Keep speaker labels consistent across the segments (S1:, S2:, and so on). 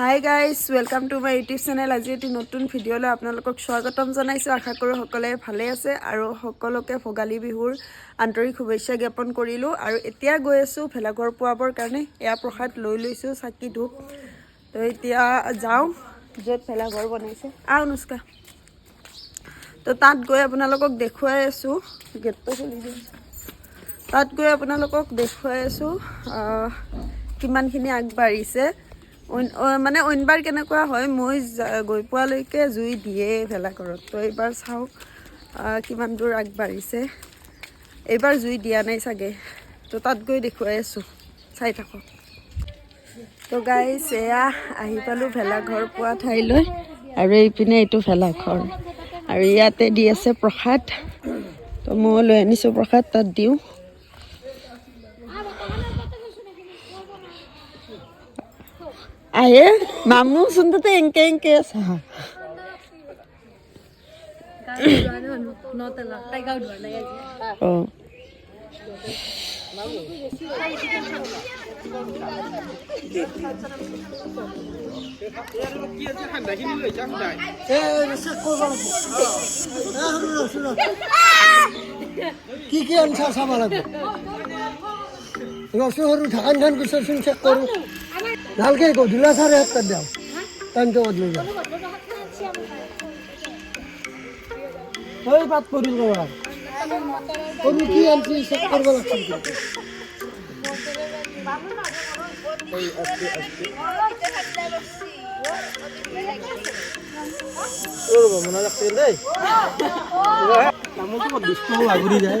S1: Hi guys welcome to my YouTube channel আজি এটি নতুন ভিডিঅ'লৈ আপোনালোকক স্বাগতম জনাইছোঁ আশা কৰোঁ সকলোৱে ভালে আছে আৰু সকলোকে ভোগালী বিহুৰ আন্তৰিক শুভেচ্ছা জ্ঞাপন কৰিলোঁ আৰু এতিয়া গৈ আছোঁ ভেলাঘৰ পোৱাবৰ কাৰণে এয়া প্ৰসাদ লৈ লৈছোঁ চাকি ধূপ তো এতিয়া যাওঁ য'ত ভেলাঘৰ বনাইছে আ অনুষ্কা তো তাত গৈ আপোনালোকক দেখুৱাই আছোঁ গেটটো খুলি তাত গৈ আপোনালোকক দেখুৱাই আছোঁ কিমানখিনি আগবাঢ়িছে মানে অন্যবাৰ কেনেকুৱা হয় মই গৈ পোৱালৈকে জুই দিয়েই ভেলাঘৰত তো এইবাৰ চাওঁ কিমান দূৰ আগবাঢ়িছে এইবাৰ জুই দিয়া নাই চাগে তো তাত গৈ দেখুৱাই আছোঁ চাই থাকক তো গাই চেয়া আহি পালোঁ ভেলাঘৰ পোৱা ঠাইলৈ আৰু এইপিনে এইটো ভেলাঘৰ আৰু ইয়াতে দি আছে প্ৰসাদ তো মই লৈ আনিছোঁ প্ৰসাদ তাত দিওঁ అయ్యే మా అమ్మ సుందతో ఇంకేం కేసా
S2: কি কি আনছা চাব লাগিব ৰচুন সৰু ঢাকান ধান কৈছে চেক কৰোঁ ঢালকে গো ঢিলা সাড়ে হাতটা দাও টাইম তো বদলে যাও ওই বাদ করি তোমার তুমি কি আনছি সব করবো লাগছে মনে লাগছে দেই আমার
S1: তো
S2: যায়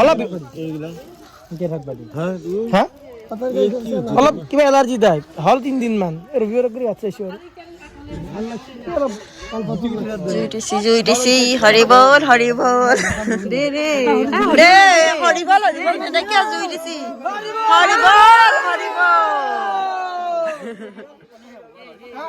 S2: অলপ হ্যাঁ? কিবা এলাৰ্জি দেয় হ'ল
S1: তিনিদিনমান ৰোগী ৰোগী বাচ্চা আহিছোঁ হৰিবল হৰিবল দে দে দে
S2: হৰিবল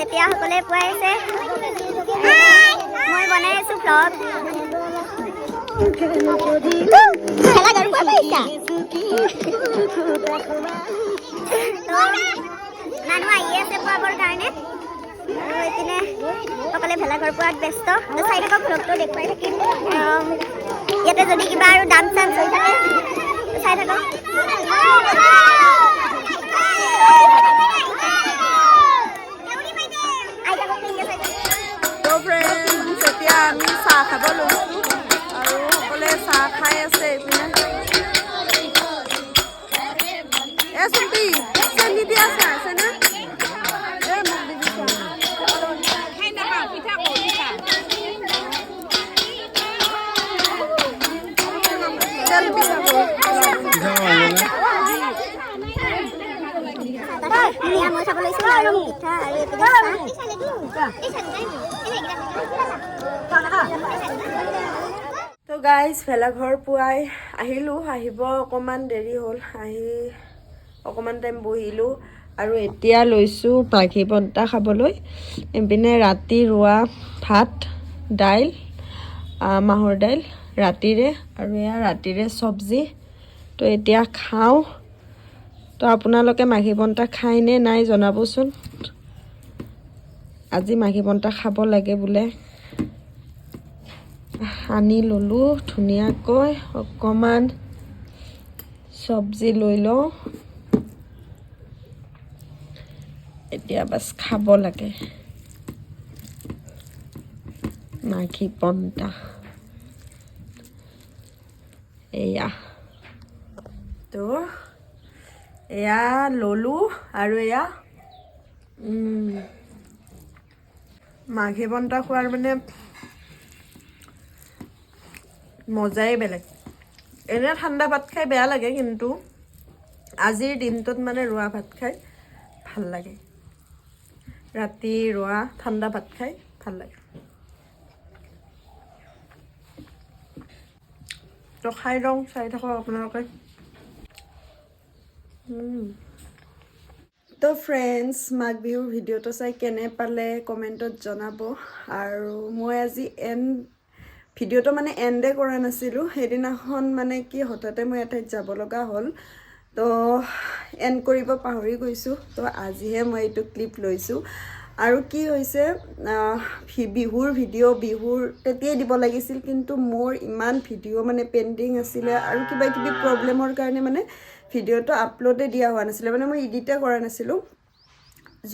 S2: চেপিয়াসকলে পোৱাই আছে
S3: মই বনাই আছো ফ্লগ মানুহ আহি আছে পোৱাবৰ কাৰণে আৰু এইপিনে সকলে ভেলাঘৰ পোৱাত ব্যস্ত চাই থাকক ফ্লগটো দেখুৱাই থাকিম ইয়াতে যদি কিবা আৰু দাম চাম হৈ থাকে চাই থাকক
S1: আমি চাহ খাব লৈছোঁ আৰু সকলোৱে চাহ খাই আছে এইপিনে এ চুম্পি চেনি দিয়া চাহ আছেনে তো গাইজ ভেলাঘৰ পুৱাই আহিলোঁ আহিব অকণমান দেৰি হ'ল আহি অকণমান টাইম বহিলোঁ আৰু এতিয়া লৈছোঁ পাখি পন্তা খাবলৈ ইপিনে ৰাতি ৰোৱা ভাত দাইল মাহৰ দাইল ৰাতিৰে আৰু এয়া ৰাতিৰে চব্জি তো এতিয়া খাওঁ তো আপোনালোকে মাঘী বন্তা খায়নে নাই জনাবচোন আজি মাঘী বন্তা খাব লাগে বোলে আনি ল'লোঁ ধুনীয়াকৈ অকণমান চব্জি লৈ লওঁ এতিয়া বাছ খাব লাগে মাঘী বন্তা এয়া তো এয়া ললোঁ আৰু এয়া মাঘে বন্তা খোৱাৰ মানে মজাই বেলেগ এনে ঠাণ্ডা ভাত খাই বেয়া লাগে কিন্তু আজিৰ দিনটোত মানে ৰোৱা ভাত খাই ভাল লাগে ৰাতি ৰোৱা ঠাণ্ডা ভাত খাই ভাল লাগে খাই ৰং চাই থাকক আপোনালোকে তো ফ্ৰেণ্ডছ মাঘ বিহুৰ ভিডিঅ'টো চাই কেনে পালে কমেণ্টত জনাব আৰু মই আজি এণ্ড ভিডিঅ'টো মানে এণ্ডে কৰা নাছিলোঁ সেইদিনাখন মানে কি হঠাতে মই এঠাইত যাব লগা হ'ল তো এণ্ড কৰিব পাহৰি গৈছোঁ তো আজিহে মই এইটো ক্লিপ লৈছোঁ আৰু কি হৈছে বিহুৰ ভিডিঅ' বিহুৰ তেতিয়াই দিব লাগিছিল কিন্তু মোৰ ইমান ভিডিঅ' মানে পেণ্ডিং আছিলে আৰু কিবা কিবি প্ৰব্লেমৰ কাৰণে মানে ভিডিঅ'টো আপলোডে দিয়া হোৱা নাছিলে মানে মই ইডিটে কৰা নাছিলোঁ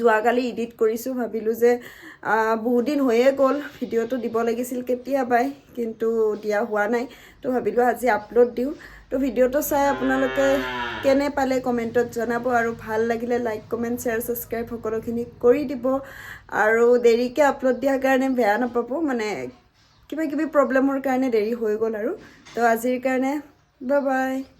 S1: যোৱাকালি ইডিট কৰিছোঁ ভাবিলোঁ যে বহুদিন হৈয়ে গ'ল ভিডিঅ'টো দিব লাগিছিল কেতিয়াবাই কিন্তু দিয়া হোৱা নাই তো ভাবিলোঁ আজি আপলোড দিওঁ তো ভিডিঅ'টো চাই আপোনালোকে কেনে পালে কমেণ্টত জনাব আৰু ভাল লাগিলে লাইক কমেণ্ট শ্বেয়াৰ ছাবস্ক্ৰাইব সকলোখিনি কৰি দিব আৰু দেৰিকৈ আপলোড দিয়াৰ কাৰণে বেয়া নাপাব মানে কিবা কিবি প্ৰব্লেমৰ কাৰণে দেৰি হৈ গ'ল আৰু তো আজিৰ কাৰণে বাই বাই